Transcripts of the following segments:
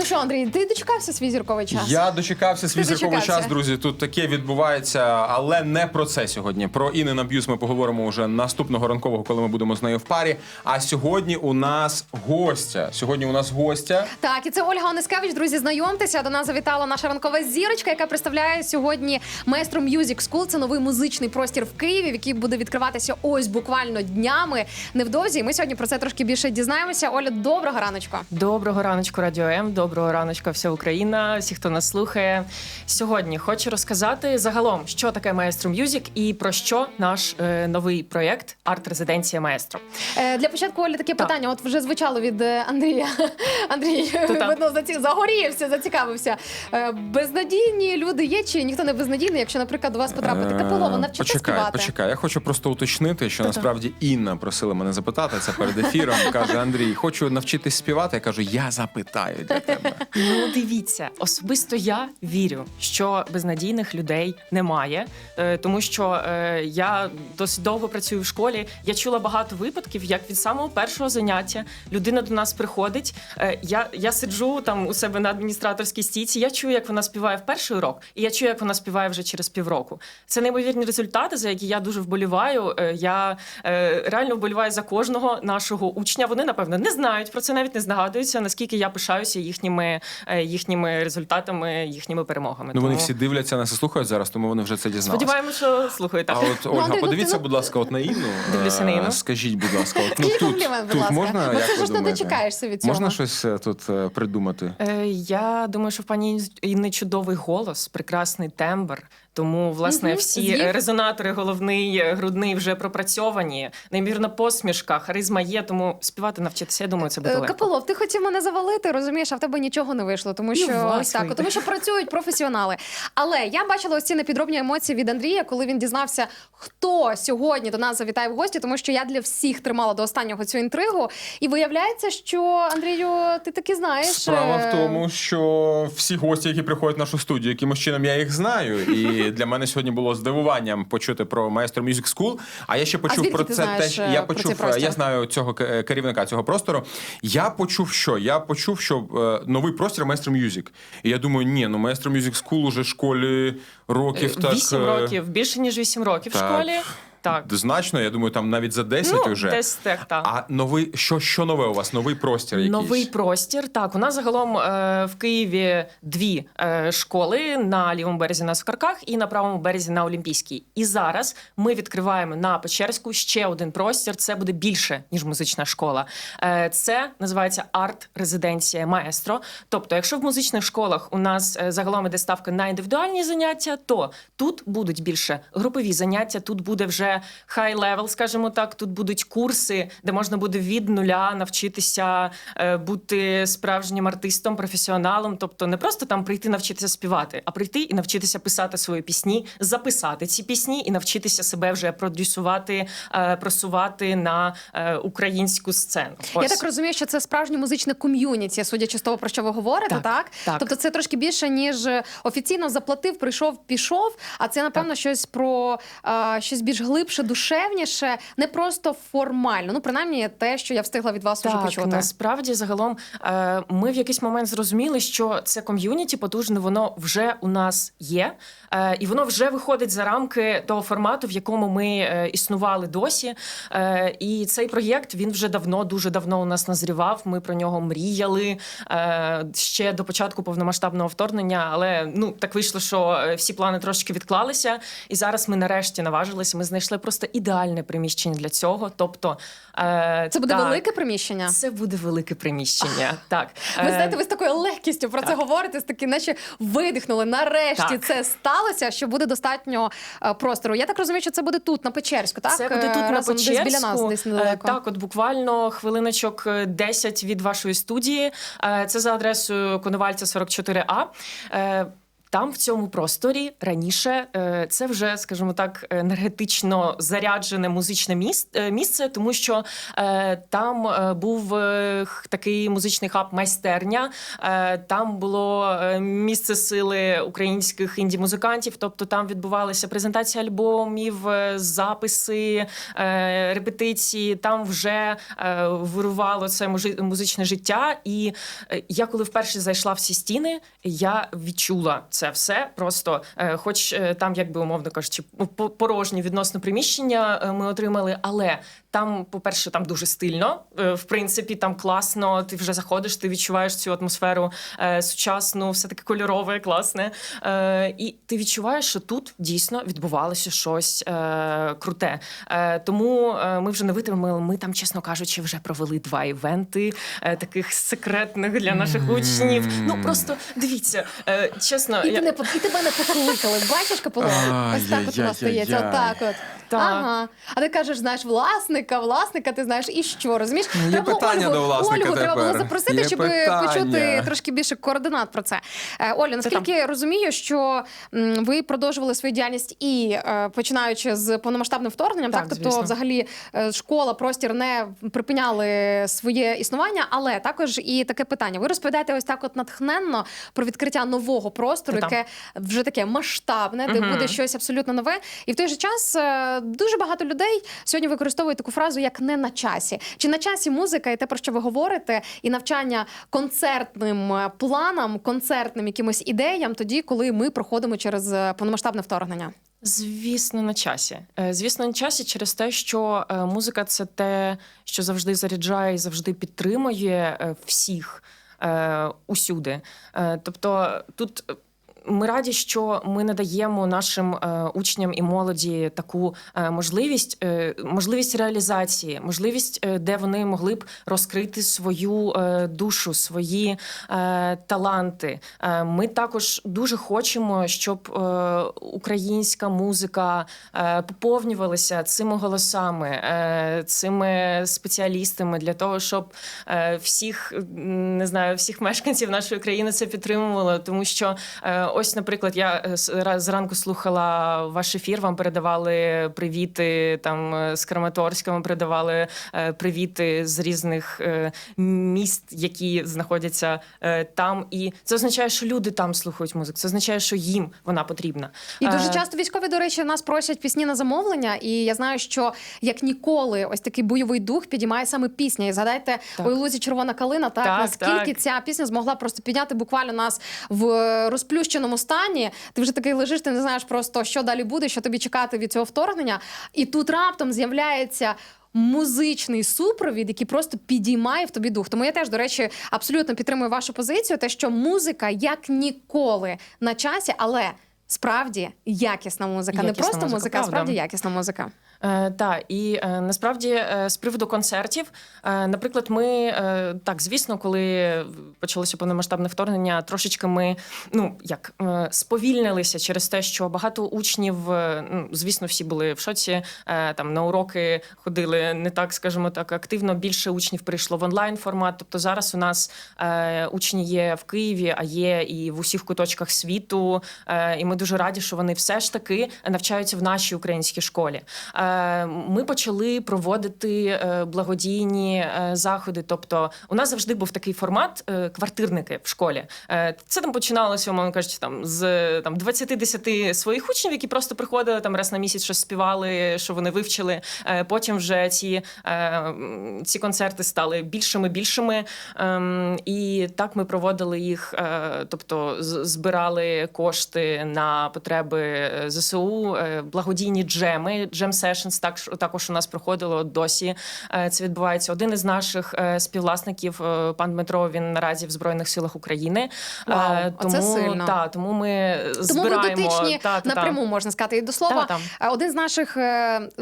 Ну що, Андрій, ти дочекався свій зірковий час? Я дочекався свій Ти зірковий дочекався. час, друзі. Тут таке відбувається, але не про це сьогодні. Про Інни Наб'юз ми поговоримо вже наступного ранкового, коли ми будемо з нею в парі. А сьогодні у нас гостя. Сьогодні у нас гостя. Так, і це Ольга Онискевич. Друзі, знайомтеся. До нас завітала наша ранкова зірочка, яка представляє сьогодні Maestro Music School. Це новий музичний простір в Києві, який буде відкриватися ось буквально днями невдовзі. І ми сьогодні про це трошки більше дізнаємося. Оля, доброго раночку. Доброго раночку, Радіо М. Доброго раночку, вся Україна, всі, хто нас слухає. Сьогодні хочу розказати загалом, що таке Маестро М'юзік і про що наш е, новий проєкт Арт-резиденція Маестро. Е, для початку Оля таке Так. питання. От вже звучало від е, Андрія. Андрій видно заці... загорівся, зацікавився. Е, безнадійні люди є чи ніхто не безнадійний, якщо, наприклад, до вас потрапити Капелова, навчите Почекай, співати. почекай. Я хочу просто уточнити, що Та-та. насправді Інна просила мене запитати це перед ефіром. Каже Андрій, хочу навчитись співати. Я кажу, я запитаю для тебе. Ну, дивіться, особисто я вірю, що безнадійних людей немає, е, тому що е, я досить довго працюю в школі. Я чула багато випадків, як від самого першого заняття людина до нас приходить. е, Я, я сиджу там у себе на адміністраторській стійці. Я чую, як вона співає в перший урок, і я чую, як вона співає вже через півроку. Це неймовірні результати, за які я дуже вболіваю. Я реально вболіваю за кожного нашого учня. Вони напевно не знають про це, навіть не здогадуються, наскільки я пишаюся їхніми, е, їхніми результатами, їхніми перемогами. Ну вони Тому всі дивляться нас і слухають зараз, тому вони вже це дізналися. сподіваємося, що слухаєте. А от Ольга, ну, подивіться, будь ласка, от на Інну. Дивлюся на Е, Інну. Скажіть, будь ласка, от, ну тут, комплімент, будь тут ласка. можна Ну, як ти ви ж не дочекаєшся від цього. Можна щось е, тут придумати? Е, Я думаю, що в пані Інни чудовий голос, прекрасний тембр. Тому, власне, Мгм, всі е, резонатори, головний, е, грудний вже пропрацьовані. Неймовірна посмішка, харизма є, тому співати навчитися. Я думаю, це буде Е, легко. Капелов, ти хотів мене завалити, розумієш, а в тебе нічого не вийшло, тому що у ось так, тому що працюють професіонали. Але я бачила ось ці непідробні емоції від Андрія, коли він дізнався, хто сьогодні до нас завітає в гості, тому що я для всіх тримала до останнього цю інтригу. І виявляється, що Андрію, ти таки знаєш. Справа е, в тому, що всі гості, які приходять в нашу студію, якимось чином я їх знаю. І для мене сьогодні було здивуванням почути про Maestro Music School. А я ще почув а про це знаєш, теж. е, Я про почув, я знаю цього керівника цього простору. Я почув, що я почув, що е, новий простір Maestro Music. І я думаю, ні, ну Maestro Music School уже школі років так. Вісім е, років, більше ніж вісім років в школі. Так. Значно, я думаю, там навіть за 10 Ну, вже. десь так, так. А новий, що, що нове у вас? Новий простір якийсь? Новий простір. Так, у нас загалом е, в Києві дві е, школи на лівому березі на Сокарках і на правому березі на Олімпійській. І зараз ми відкриваємо на Печерську ще один простір. Це буде більше ніж музична школа. Е, це називається арт-резиденція маестро. Тобто, якщо в музичних школах у нас е, загалом іде ставка на індивідуальні заняття, то тут будуть більше групові заняття. Тут буде вже хай левел, скажімо так. Тут будуть курси, де можна буде від нуля навчитися е, бути справжнім артистом, професіоналом. Тобто не просто там прийти навчитися співати, а прийти і навчитися писати свої пісні, записати ці пісні і навчитися себе вже продюсувати, е, просувати на е, українську сцену. Я так розумію, що це справжнє музичне ком'юніті, судячи з того, про що ви говорите, так? Так, так. Тобто це трошки більше, ніж офіційно заплатив, прийшов, пішов. А це, напевно, щось про щось більш глибше, душевніше, не просто формально. Ну, принаймні, те, що я встигла від вас уже почути. насправді загалом е, ми в якийсь момент зрозуміли, що це ком'юніті потужне, воно вже у нас є, е, і воно вже виходить за рамки того формату, в якому ми е, існували досі. І цей проєкт він вже давно, дуже давно у нас назрівав. Ми про нього мріяли ще до початку повномасштабного вторгнення. Але ну так вийшло, що всі плани трошки відклалися, і зараз ми нарешті наважилися. Ми знайшли просто ідеальне приміщення для цього. Тобто, е, Це буде так. велике приміщення. Це буде велике приміщення. Так Ви Е, знаєте, ви з такою легкістю про це говорите, з таки, наче видихнули. Нарешті Так. це сталося, що буде достатньо е, простору. Я так розумію, що це буде тут, на Печерську, так? Це буде Е, тут на Печерську. десь біля нас, десь недалеко. Так, от буквально хвилиночок е, 10 від вашої студії. Це за адресою Коновальця 44А. Там в цьому просторі раніше е, це вже, скажімо так, енергетично заряджене музичне е, місце, тому що е, там був такий музичний хаб майстерня. Там було місце сили українських інді-музикантів. Тобто там відбувалися презентації альбомів, записи, репетиції. Там вже вирувало це музичне життя. І я, коли вперше зайшла в ці стіни, я відчула це все. Просто, е, хоч е, там, якби умовно кажучи, по- порожні відносно приміщення е, ми отримали, але там, по-перше, там дуже стильно. В принципі, там класно. Ти вже заходиш, ти відчуваєш цю атмосферу сучасну, все таке кольорове, класне. І ти відчуваєш, що тут дійсно відбувалося щось круте. Тому ми вже не витримали. Ми там, чесно кажучи, вже провели два івенти таких секретних для наших учнів. Ну просто дивіться, чесно, І, ти не, і тебе не покликали. Бачиш, Капелон? Ось так от у нас стається. Отак от. Так. Ага. А ти кажеш, знаєш, власника, власника, ти знаєш, і що, розумієш? Ну, є Треба питання Ольгу, до власника Ольгу треба було тепер. запросити, Є щоб питання. почути трошки більше координат про це. Е, Оля, наскільки я розумію, що м, ви продовжували свою діяльність і е, починаючи з повномасштабним вторгненням, так, Так, тобто, звісно. взагалі, е, школа, простір не припиняли своє існування, але також і таке питання. Ви розповідаєте ось так, от натхненно про відкриття нового простору, Та-та. яке вже таке масштабне, де Мгм. буде щось абсолютно нове. І в той же час е, дуже багато людей сьогодні використовують таку фразу, як не на часі. Чи на часі музика і те, про що ви говорите, і навчання концертним е, планам, концертним якимось ідеям, тоді, коли ми проходимо через е, повномасштабне вторгнення. Звісно, на часі. Е, Звісно, на часі через те, що музика це те, що завжди заряджає і завжди підтримує всіх усюди. Тобто тут. Ми раді, що ми надаємо нашим е, учням і молоді таку е, можливість, е, можливість реалізації, можливість, де вони могли б розкрити свою душу, свої таланти. Ми також дуже хочемо, щоб українська музика поповнювалася цими голосами, цими спеціалістами для того, щоб всіх не знаю, всіх мешканців нашої країни це підтримувало. Тому що ось, наприклад, я е, зранку слухала ваш ефір. Вам передавали привіти там е, з Краматорська. Вам передавали е, привіти з різних міст, які знаходяться там. І це означає, що люди там слухають музику. Це означає, що їм вона потрібна. І дуже часто військові, до речі, нас просять пісні на замовлення. І я знаю, що як ніколи, ось такий бойовий дух підіймає саме пісня. І згадайте Так. «Ой, у лузі червона калина. Так, Так, наскільки так. ця пісня змогла просто підняти буквально нас в е, розплющеному стані. Ти вже такий лежиш, ти не знаєш просто, що далі буде, що тобі чекати від цього вторгнення. І тут раптом з'являється. Музичний супровід, який просто підіймає в тобі дух. Тому я теж, до речі, абсолютно підтримую вашу позицію, те, що музика як ніколи на часі, але справді якісна музика. не просто музика, музика, а справді якісна музика. Е, так, і е, насправді е, з приводу концертів, наприклад, ми так, звісно, коли почалося повномасштабне вторгнення, трошечки ми ну як сповільнилися через те, що багато учнів, ну звісно, всі були в шоці. там на уроки ходили не так, скажімо так, активно. Більше учнів прийшло в онлайн формат. Тобто зараз у нас учні є в Києві, а є і в усіх куточках світу. І ми дуже раді, що вони все ж таки навчаються в нашій українській школі. Е, Ми почали проводити е, благодійні е, заходи. Тобто, у нас завжди був такий формат квартирники в школі. Це там починалося, умовно кажучи, там з там 20-10 своїх учнів, які просто приходили там раз на місяць, щось співали, що вони вивчили. Потім вже ці, ці концерти стали більшими, більшими. Ем, І так ми проводили їх, тобто збирали кошти на потреби ЗСУ, благодійні джеми, джем сешнс так, також у нас проходило досі. е, Це відбувається. Один із наших е, співвласників, е, пан Дмитро, він наразі в Збройних силах України. Вау, тому, сильно. Та, тому ми Тому збираємо дотичні та, та, та. напряму можна сказати. І до слова, Та, е, один з наших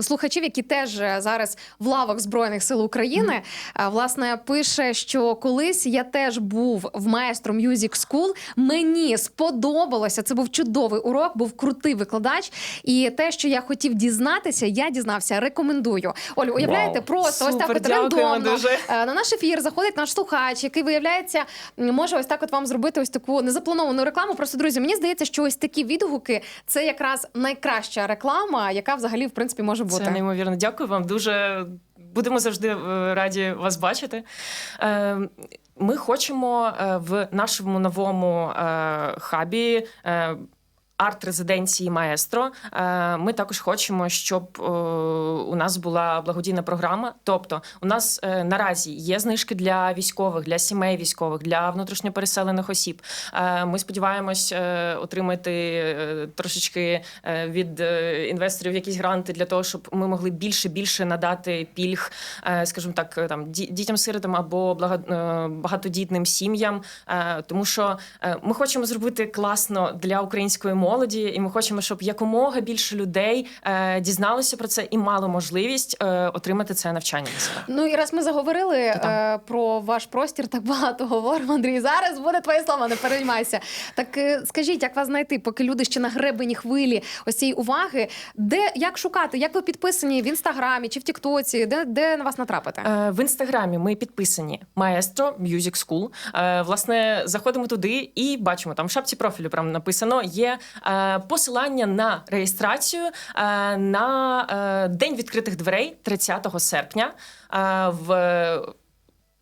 слухачів, які теж зараз в лавах збройних сил України, е, власне пише, що колись я теж був в маестро Music School. Мені сподобалося. Це був чудовий урок, був крутий викладач. І те, що я хотів дізнатися, я дізнався. Рекомендую. Олю, уявляєте, Вау. просто ось так Супер, от дякуємо рандомно дуже. е, на наш ефір заходить наш слухач, який виявляється, м, може ось так от вам зробити ось таку незаплановану рекламу. Просто друзі, мені здається, що ось такі відгуки це якраз найкраща реклама, яка взагалі в принципі може бути. Це неймовірно. Дякую вам. Дуже будемо завжди е, раді вас бачити. Е, Ми хочемо е, в нашому новому е, хабі. е, Арт-резиденції маестро. Е, Ми також хочемо, щоб е, у нас була благодійна програма. Тобто, у нас е, наразі є знижки для військових, для сімей військових, для внутрішньопереселених осіб. Ми сподіваємось отримати трошечки від інвесторів якісь гранти для того, щоб ми могли більше більше надати пільг, скажімо так, там ді- дітям-сиротам або багатодітним сім'ям. Тому що ми хочемо зробити класно для української молоді, і ми хочемо, щоб якомога більше людей е, дізналося про це і мало можливість е, отримати це навчання. Ну і раз ми заговорили е, про ваш простір, так багато говоримо. Андрій, зараз буде твоє слово, не переймайся. Так е, скажіть, як вас знайти, поки люди ще на гребені хвилі ось цієї уваги, де як шукати, як ви підписані в інстаграмі чи в Тіктоці, де, де на вас натрапити? Е, В інстаграмі ми підписані Maestro Music School. Е, Власне, заходимо туди і бачимо там в шапці профілю. Прям написано є посилання на реєстрацію е, на е, день відкритих дверей 30 серпня. е, В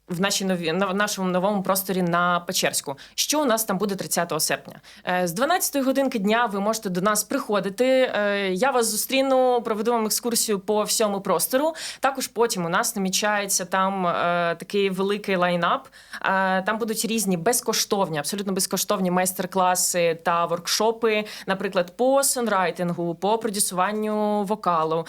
в нашій нові на нашому новому просторі на Печерську. Що у нас там буде 30 серпня? Е, З 12 годинки дня ви можете до нас приходити. Е, Я вас зустріну, проведу вам екскурсію по всьому простору. Також потім у нас намічається там е, такий великий лайнап. Там будуть різні безкоштовні, абсолютно безкоштовні майстер-класи та воркшопи, наприклад, по сонрайтингу, по продюсуванню вокалу.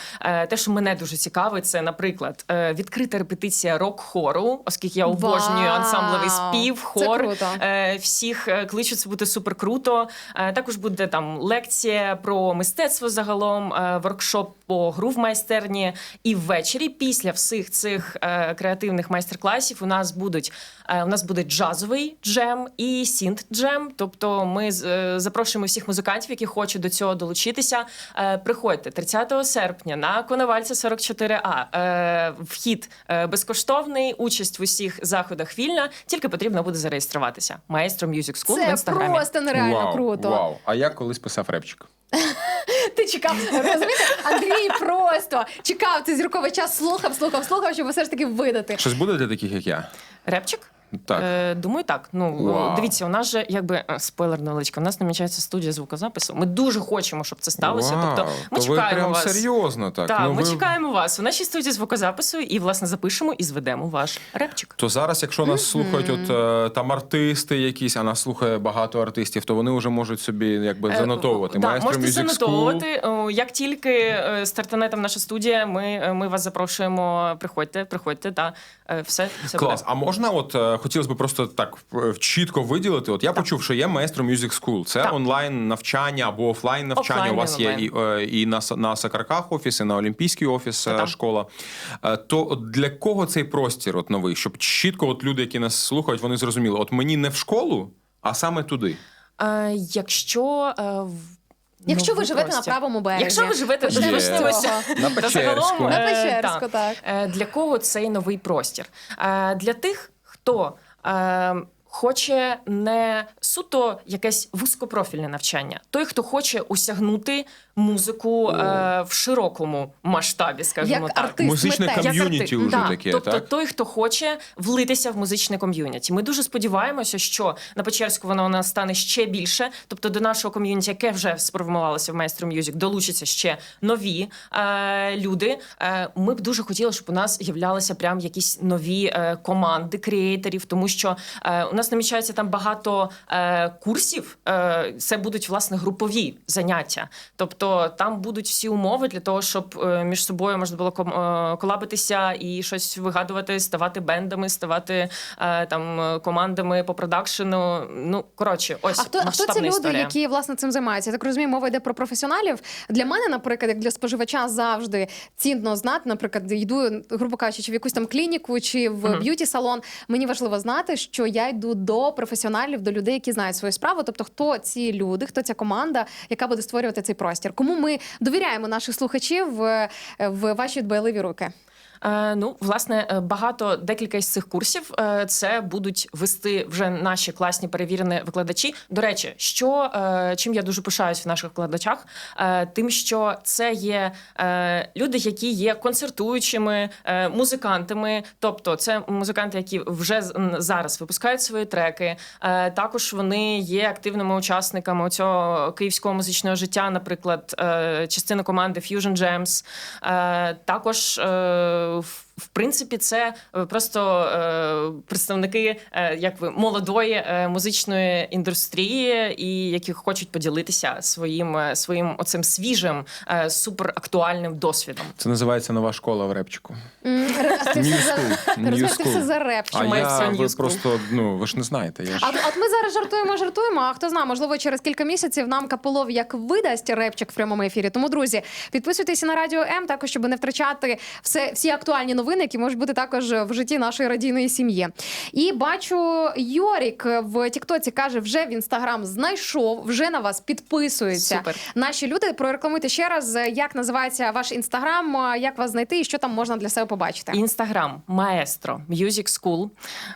Те, що мене дуже цікавить, це, наприклад, відкрита репетиція рок-хору, оскільки я обожнюю Вау! ансамблевий спів, Це хор. круто. Е, Всіх е, кличуть, це буде супер круто. Е, Також буде там лекція про мистецтво загалом, е, воркшоп по гру в майстерні. І ввечері, після всіх цих е, креативних майстер-класів, у нас будуть е, у нас буде джазовий джем і сінт джем. Тобто, ми з- е, запрошуємо всіх музикантів, які хочуть до цього долучитися. Е, Приходьте 30 серпня на Коновальця 44А. Е, Вхід е, безкоштовний, участь в усіх заходах вільна. Тільки потрібно буде зареєструватися. Маестро Music School в Це інстаграмі. просто нереально вау, круто. Вау. А я колись писав репчик. Ти чекав, розумієте? Андрій просто чекав цей зірковий час, слухав, слухав, слухав, щоб все ж таки видати. Щось буде для таких, як я? Репчик? Так. Е, думаю, так. Ну Вау. дивіться, у нас же якби е, спойлер невеличкий, у нас намічається студія звукозапису. Ми дуже хочемо, щоб це сталося. Вау, Тобто, ми то ви чекаємо прям вас. серйозно так. Так, ну, ми ви... чекаємо вас у нашій студії звукозапису і власне запишемо і зведемо ваш репчик. То зараз, якщо нас слухають, от е, там артисти якісь, а нас слухає багато артистів, то вони вже можуть собі якби Е, занотовувати. Да, Maestro можете Music занотовувати. О, Як тільки е, стартане там наша студія, ми, е, ми вас запрошуємо. Приходьте, приходьте, та е, все, все Клас. буде. А можна, от е, хотілося б просто так е, чітко виділити. От я почув, що є Maestro Music School. Це Так. онлайн навчання або офлайн навчання. Офлайн У вас є і, е, і на, на Сакарках офіс, і на Олімпійський офіс е, Так. школа. То от для кого цей простір от новий? Щоб чітко от люди, які нас слухають, вони зрозуміли, от мені не в школу, а саме туди. Е, якщо в- Якщо ви живете на правому березі. Якщо ви живете Є. На загалом, Печерську. На Печерську, так. так. Для кого цей новий простір? Для тих, хто е, хоче не суто якесь вузькопрофільне навчання, той, хто хоче осягнути музику е, в широкому масштабі, скажімо Як так. артист, Музичне митець. Ком'юніті арти- вже Да. таке, тобто так? той, хто хоче влитися в музичне ком'юніті. Ми дуже сподіваємося, що на Печерську воно у нас стане ще більше. Тобто до нашого ком'юніті, яке вже сформувалося в Maestro Music, долучаться ще нові е, люди. Е, ми б дуже хотіли, щоб у нас з'являлися прям якісь нові е, команди креаторів, тому що е, у нас намічається там багато е, курсів. Е, це будуть власне групові заняття. Тобто там будуть всі умови для того, щоб е, між собою можна було ком- е, колабитися і щось вигадувати, ставати бендами, ставати е, там командами по продакшену. Ну коротше, ось А хто, а хто ці люди, історія. які власне цим займаються? Я так розумію, мова йде про професіоналів. Для мене, наприклад, як для споживача завжди цінно знати, наприклад, йду, грубо кажучи, чи в якусь там клініку, чи в б'юті салон. Мені важливо знати, що я йду до професіоналів, до людей, які знають свою справу. Тобто, хто ці люди, хто ця команда, яка буде створювати цей простір. Кому ми довіряємо наших слухачів е, в ваші дбайливі руки? Е, ну, власне, е, багато декілька із цих курсів е, це будуть вести вже наші класні перевірені викладачі. До речі, що чим я дуже пишаюсь в наших викладачах, тим, що це є люди, які є концертуючими музикантами, тобто це музиканти, які вже зараз випускають свої треки. Також вони є активними учасниками цього київського музичного життя, наприклад, частина команди Fusion. Е, також е, в принципі, це е, просто е, представники е, як ви молодої е, музичної індустрії, і які хочуть поділитися своїм е, своїм оцим свіжим е, суперактуальним досвідом. Це називається нова школа в репчику. Все за- реп. А я ви просто ну ви ж не знаєте. Я ж А от ми зараз жартуємо, жартуємо. А хто знає, можливо, через кілька місяців нам Капелов як видасть репчик в прямому ефірі. Тому, друзі, підписуйтеся на радіо М, також щоб не втрачати все всі актуальні новини, які можуть бути також в житті нашої радійної сім'ї. І бачу, Йорік в Тіктоці каже, вже в інстаграм знайшов, вже на вас підписується. Супер. Наші люди прорекламуйте ще раз, як називається ваш інстаграм, як вас знайти і що там можна для себе побачити. Інстаграм Маестро Music School.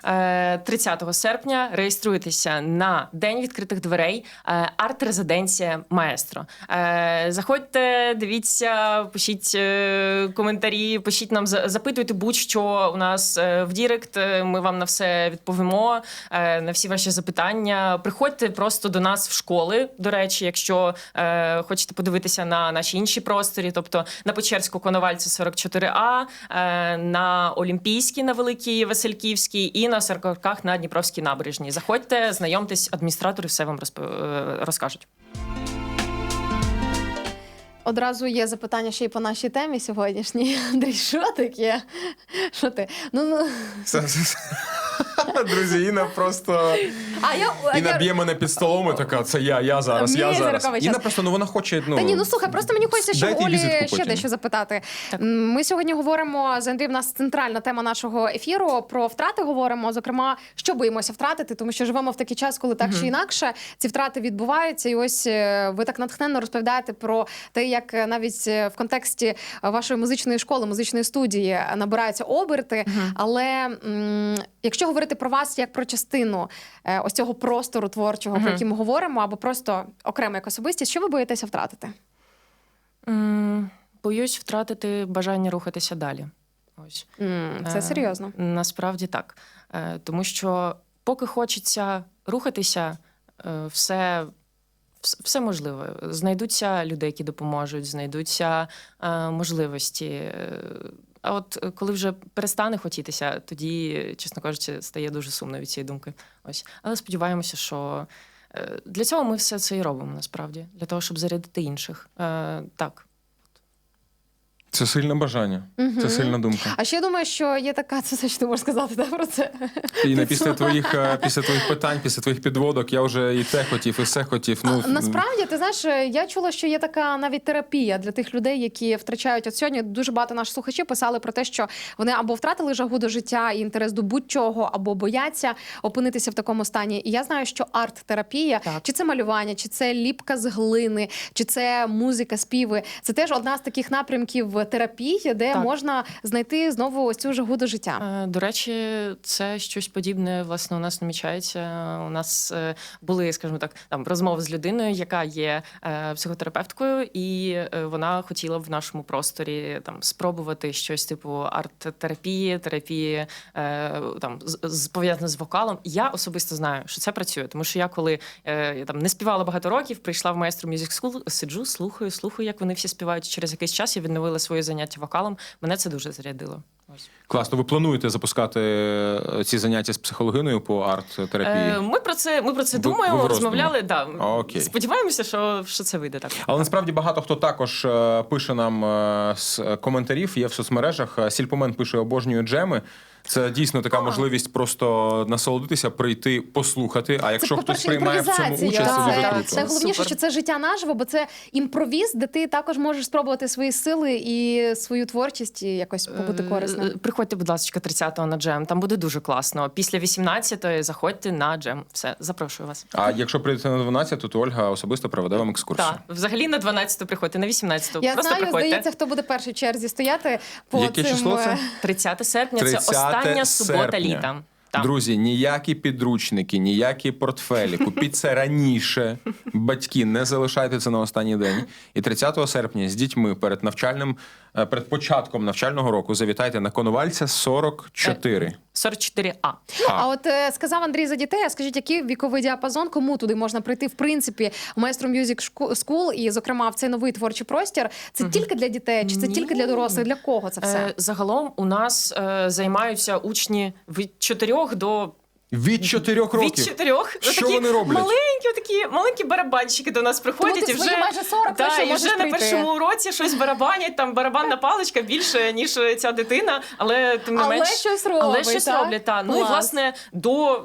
Е, 30 серпня реєструйтеся на день відкритих дверей. е, Арт-резиденція Маестро. Е, Заходьте, дивіться, пишіть е, коментарі, пишіть нам, за- запитуйте будь-що у нас е, в Дірект. Е, Ми вам на все відповімо, е, на всі ваші запитання. Приходьте просто до нас в школи. До речі, якщо хочете подивитися на наші інші просторі, тобто на Печерську Коновальцю 44А, е, на Олімпійській на Великій Васильківській і на Саркавках на Дніпровській набережній. Заходьте, знайомтесь, адміністратори все вам розп- розкажуть. Одразу є запитання ще й по нашій темі сьогоднішній. Андрій, що таке? Що ти? Ну, ну. друзі, Інна просто А я, а Інна я... б'є мене під столом. і Така це я, я зараз, я зараз. Інна просто ну вона хоче. Ну Та ні, ну слухай, просто мені хочеться, дайте їй Олі візитку ще потім. дещо запитати. М, Ми сьогодні говоримо з Андрієм, у нас центральна тема нашого ефіру. Про втрати говоримо. Зокрема, що боїмося втратити, тому що живемо в такий час, коли так чи інакше ці втрати відбуваються. І ось е, ви так натхненно розповідаєте про те, як е, навіть е, в контексті е, вашої музичної школи, музичної студії е, набираються оберти. Але м, якщо говорити про вас як про частину е, ось цього простору творчого, про який ми говоримо, або просто окремо як особистість, що ви боїтеся втратити? М, Боюсь втратити бажання рухатися далі. Ось. М, Це Е, серйозно. Насправді так. Е, Тому що поки хочеться рухатися, е, все. Все можливе. Знайдуться люди, які допоможуть, знайдуться е, можливості. Е, А от е, коли вже перестане хотітися, тоді, чесно кажучи, стає дуже сумно від цієї думки. Ось. Але сподіваємося, що е, для цього ми все це і робимо насправді, для того, щоб зарядити інших. Е, Так. Це сильне бажання, це сильна думка. А ще я думаю, що є така, це все, що ти можеш сказати да, про це. Інна, після твоїх е, після твоїх питань, після твоїх підводок, я вже і те хотів, і все хотів. Ну А, Насправді, ти знаєш, я чула, що є така навіть терапія для тих людей, які втрачають от сьогодні. Дуже багато наших слухачів писали про те, що вони або втратили жагу до життя і інтерес до будь-чого, або бояться опинитися в такому стані. І я знаю, що арт-терапія, Так. чи це малювання, чи це ліпка з глини, чи це музика, співи. Це теж одна з таких напрямків терапії, де Так. можна знайти знову ось цю жагу до життя. Е, До речі, це щось подібне власне у нас намічається. У нас е, були, скажімо так, там розмови з людиною, яка є е, психотерапевткою, і вона хотіла б в нашому просторі там спробувати щось типу арт-терапії, терапії там з- пов'язане з вокалом. Я особисто знаю, що це працює, тому що я коли я там не співала багато років, прийшла в майстру Music School, сиджу, слухаю, слухаю, як вони всі співають. Через якийсь час я відновила своє заняття вокалом. Мене це дуже зарядило. Ось. класно. Ви плануєте запускати е, ці заняття з психологиною по арт-терапії? Е, Ми про це ми про це Ви- думаємо, ви розмовляли. Да. Окей. Сподіваємося, що, що це вийде так. Але насправді багато хто також е, пише нам е, з коментарів. Є в соцмережах. Сільпомен пише обожнюю джеми. Це дійсно така можливість просто насолодитися, прийти, послухати. А якщо хтось приймає в цьому участь, це дуже Так, круто. Це головніше, Супер. що це життя наживо, бо це імпровіз, де ти також можеш спробувати свої сили і свою творчість і якось побути Е, корисним. е, Приходьте, будь ласка, 30-го на джем. Там буде дуже класно. Після 18-ї заходьте на джем. Все, запрошую вас. А якщо прийдете на 12, то Ольга особисто проведе вам екскурсію. Так, взагалі на 12-ту приходьте, на 18-ту. Я Просто знаю, приходьте. здається, хто буде перший черзі стояти по Яке цим. число це? е, 30 серпня 30 це остання субота серпня. літа. Так. Друзі, ніякі підручники, ніякі портфелі. Купіть це раніше. Батьки, не залишайте це на останній день. І 30 серпня з дітьми перед навчальним, перед початком навчального року завітайте на Коновальця 44. 44А. А от е, сказав Андрій за дітей. А скажіть, який віковий діапазон, кому туди можна прийти в принципі в Maestro Music School і, зокрема, в цей новий творчий простір? Це тільки для дітей, чи це Ні. тільки для дорослих? Для кого це все? Е, Загалом у нас е, займаються учні від 4 до Від 4 років. Від чотирьох Що такі вони роблять? маленькі, такі маленькі барабанщики до нас приходять ти і свої вже майже 40 та, лише і можеш вже на прийти. першому уроці щось барабанять. Там барабанна паличка більше ніж ця дитина, але тим не Але менш щось робить, але щось так? роблять. Та ну і Клас. власне до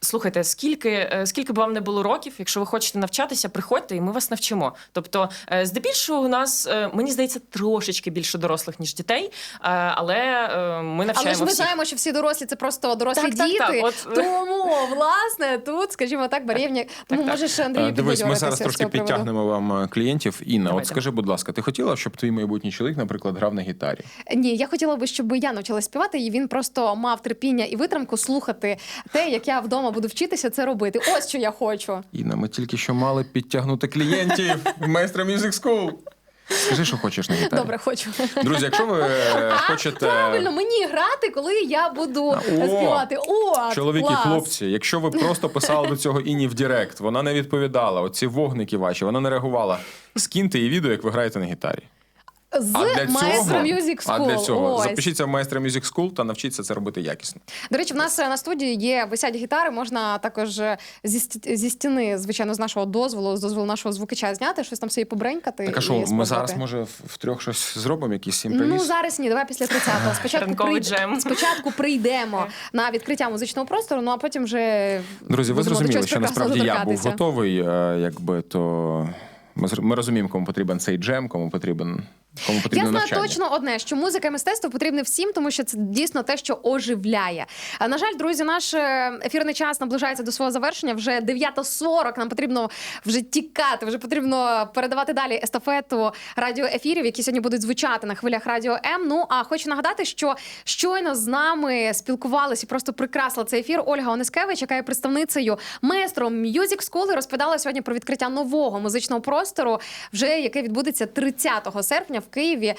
слухайте, скільки е, скільки б вам не було років, якщо ви хочете навчатися, приходьте, і ми вас навчимо. Тобто, е, здебільшого у нас е, мені здається трошечки більше дорослих ніж дітей, е, але е, ми навчаємо Але ж ми всіх. знаємо, що всі дорослі це просто дорослі Так, так, діти. так, от- Тому власне тут, скажімо так, барівні. Тому так. можеш Андрію Е, Дивись, ми зараз трошки підтягнемо вам е, клієнтів. Інна, от скажи, будь ласка, ти хотіла, щоб твій майбутній чоловік, наприклад, грав на гітарі? Ні, я хотіла би, щоб я навчилась співати, і він просто мав терпіння і витримку слухати те, як я вдома буду вчитися це робити. Ось що я хочу. Інна, ми тільки що мали підтягнути клієнтів майстра Music School. Скажи, що хочеш на гітарі. Добре, хочу. Друзі, якщо ви е, хочете. Правильно, мені грати, коли я буду О, співати. О, Чоловіки, клас. хлопці, якщо ви просто писали до цього Іні в Директ, вона не відповідала. Оці вогники ваші, вона не реагувала. Скиньте їй відео, як ви граєте на гітарі. З А для цього, Music School. а для цього Ось. запишіться в майстра Music School та навчіться це робити якісно. До речі, в нас е, на студії є висять гітари. Можна також е, зі, ст- зі стіни, звичайно, з нашого дозволу, з дозволу нашого звукача зняти, щось там собі побренькати. Так а і що, ми спробувати. зараз може в- втрьох щось зробимо, якийсь імпровіз? Ну зараз ні, давай після 30-го. Спочатку, Ранковий джем. спочатку прийдемо на відкриття музичного простору, ну а потім вже Друзі, ви будемо до зрозуміли, чогось що прекрасного насправді я був доторкатися. готовий, е, якби то. Ми зр- Ми розуміємо, кому потрібен цей джем, кому потрібен кому потрібно Я знаю навчання. точно одне, що музика і мистецтво потрібне всім, тому що це дійсно те, що оживляє. А, На жаль, друзі, наш е, ефірний час наближається до свого завершення. Вже 9.40, Нам потрібно вже тікати. Вже потрібно передавати далі естафету радіоефірів, які сьогодні будуть звучати на хвилях радіо М. Ну а хочу нагадати, що щойно з нами спілкувалися і просто прикрасила цей ефір Ольга Онискевич, яка є представницею маестро Music School і розповідала сьогодні про відкриття нового музичного простору, вже яке відбудеться 30 серпня в Києві е,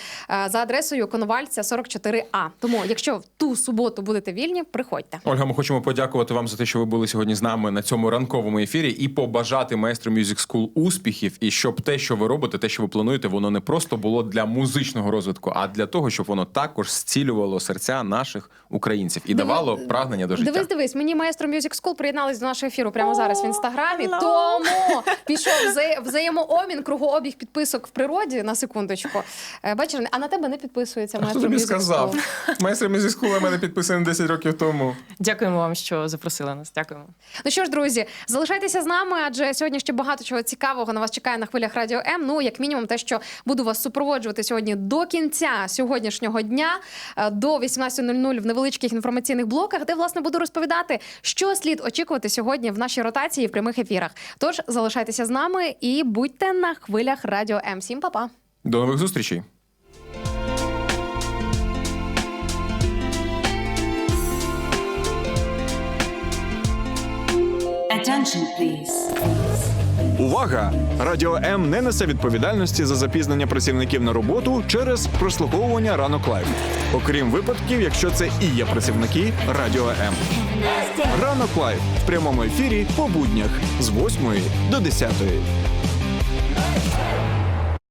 за адресою Коновальця 44А. Тому, якщо в ту суботу будете вільні, приходьте. Ольга, ми хочемо подякувати вам за те, що ви були сьогодні з нами на цьому ранковому ефірі, і побажати майстру Music School успіхів, і щоб те, що ви робите, те, що ви плануєте, воно не просто було для музичного розвитку, а для того, щоб воно також зцілювало серця наших українців і давало прагнення до життя. Дивись, дивись, мені маестро Music School приєднались до нашого ефіру прямо зараз в інстаграмі. Тому пішов вза- взаємообмін, кругообіг підписок в природі на секундочку. Е, Бачиш, а на тебе не підписується А хто тобі сказав? Майстер Music на мене підписаний 10 років тому. Дякуємо вам, що запросили нас. Дякуємо. Ну що ж, друзі, залишайтеся з нами, адже сьогодні ще багато чого цікавого на вас чекає на хвилях радіо М. Ну, як мінімум, те, що буду вас супроводжувати сьогодні до кінця сьогоднішнього дня е, до 18.00 в невеличких інформаційних блоках, де власне буду розповідати, що слід очікувати сьогодні в нашій ротації в прямих ефірах. Тож залишайтеся з нами і будьте на хвилях радіо М. Всім па-па! До нових зустрічей. Attention, please. Увага! Радіо М не несе відповідальності за запізнення працівників на роботу через прослуховування ранок лайв. Окрім випадків, якщо це і є працівники Радіо М. Ранок лайв в прямому ефірі по буднях з 8 до 10.